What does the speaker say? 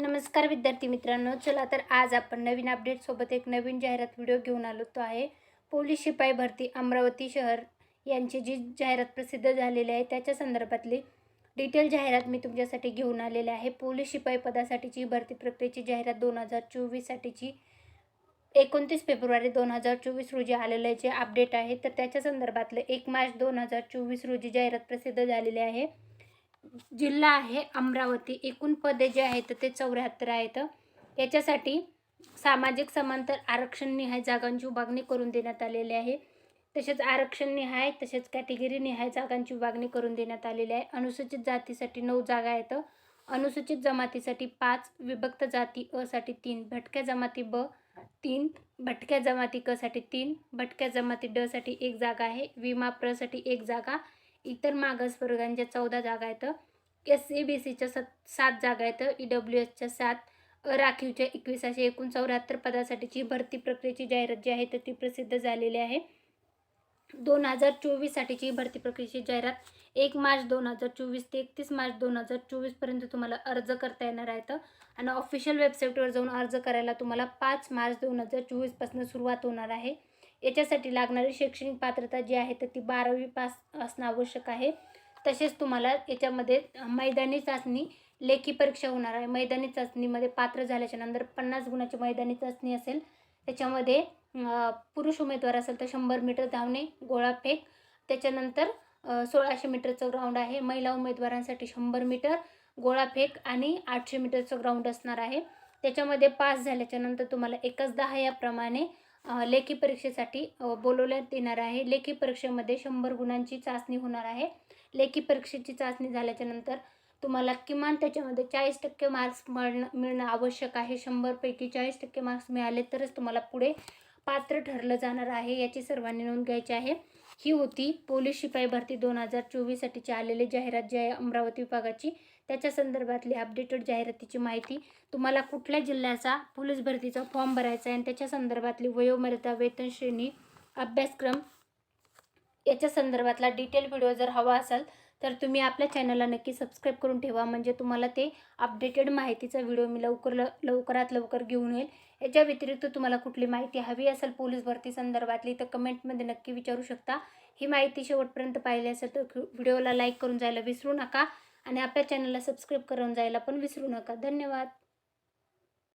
नमस्कार विद्यार्थी मित्रांनो चला तर आज आपण नवीन अपडेटसोबत एक नवीन जाहिरात व्हिडिओ घेऊन आलो. तो आहे पोलीस शिपाई भरती अमरावती शहर यांची जी जाहिरात प्रसिद्ध झालेली आहे त्याच्या संदर्भातली डिटेल जाहिरात मी तुमच्यासाठी घेऊन आलेले आहे. पोलीस शिपाई पदासाठीची भरती प्रक्रियेची जाहिरात दोन हजार चोवीससाठीची एकोणतीस फेब्रुवारी दोन हजार चोवीस रोजी आलेलं जे अपडेट आहे तर त्याच्या संदर्भातलं एक मार्च दोन हजार चोवीस रोजी जाहिरात प्रसिद्ध झालेली आहे. जिल्हा आहे अमरावती. एकूण पदे जे आहेत ते चौऱ्याहत्तर आहेत. याच्यासाठी सामाजिक समांतर आरक्षण निहाय जागांची विभागणी करून देण्यात आलेली आहे. तसेच आरक्षण निहाय तसेच कॅटेगरी निहाय जागांची विभागणी करून देण्यात आलेली आहे. अनुसूचित जातीसाठी नऊ जागा आहेत. अनुसूचित जमातीसाठी पाच विभक्त जाती असाठी तीन भटक्या जमाती ब तीन भटक्या जमाती क साठी तीन भटक्या जमाती ड साठी एक जागा आहे विमा प्रसाठी एक जागा इतर मागासवर्गांच्या चौदा जागा आहेत एस सी बी सीच्या सत सात जागा आहेत ई डब्ल्यू एसच्या सात राखीवच्या एकवीस अशा एकूण चौऱ्याहत्तर पदासाठीची भरती प्रक्रियेची जाहिरात जी आहे तर ती प्रसिद्ध झालेली आहे. दोन हजार चोवीससाठीची भरती प्रक्रियेची जाहिरात एक मार्च दोन हजार चोवीस ते एकतीस मार्च दोन हजार चोवीसपर्यंत तुम्हाला अर्ज करता येणार आहेत. आणि ऑफिशियल वेबसाईटवर जाऊन अर्ज करायला तुम्हाला पाच मार्च दोन हजार चोवीसपासून सुरुवात होणार आहे. याच्यासाठी लागणारी शैक्षणिक पात्रता जी आहे तर ती बारावी पास असणं आवश्यक आहे. तसेच तुम्हाला याच्यामध्ये मैदानी चाचणी लेखी परीक्षा होणार आहे. मैदानी चाचणीमध्ये पात्र झाल्याच्यानंतर पन्नास गुणाची मैदानी चाचणी असेल त्याच्यामध्ये पुरुष उमेदवार असेल तर शंभर मीटर धावणे गोळा फेक. त्याच्यानंतर सोळाशे मीटरचं ग्राउंड आहे. महिला उमेदवारांसाठी शंभर मीटर गोळाफेक आणि आठशे मीटरचं ग्राउंड असणार आहे. त्याच्यामध्ये पास झाल्याच्यानंतर तुम्हाला एकच दहा याप्रमाणे लेखी परीक्षेसाठी बोलवण्यात येणार आहे. लेखी परीक्षेमध्ये शंभर गुणांची चाचणी होणार आहे. लेखी परीक्षेची चाचणी झाल्याच्यानंतर तुम्हाला किमान त्याच्यामध्ये चाळीस टक्के मार्क्स मिळणं मिळणं आवश्यक आहे. शंभरपैकी चाळीस टक्के मार्क्स मिळाले तरच तुम्हाला पुढे पात्र ठरलं जाणार आहे याची सर्वांनी नोंद घ्यायची आहे. ही होती. पोलीस शिपाई भरती दोन हजार चोवीससाठीची आलेली जाहिरात जी आहे अमरावती विभागाची त्याच्या संदर्भातली अपडेटेड जाहिरातीची माहिती. तुम्हाला कुठल्या जिल्ह्याचा पोलीस भरतीचा फॉर्म भरायचा आहे आणि त्याच्या संदर्भातली वयोमर्यादा वेतन श्रेणी अभ्यासक्रम याच्या संदर्भातला डिटेल व्हिडिओ जर हवा असेल तर तुम्ही आपल्या चॅनलला नक्की सबस्क्राईब करून ठेवा. म्हणजे तुम्हाला ते अपडेटेड माहितीचा व्हिडिओ मी लवकर ल लवकरात लवकर घेऊन येईल. याच्या व्यतिरिक्त तुम्हाला कुठली माहिती हवी असेल पोलीस भरती संदर्भातली तर कमेंटमध्ये नक्की विचारू शकता. ही माहिती शेवटपर्यंत पाहिली असेल तर व्हिडिओला लाईक करून जायला विसरू नका. आणि आपल्या चॅनलला सबस्क्राईब करून जायला पण विसरू नका. धन्यवाद.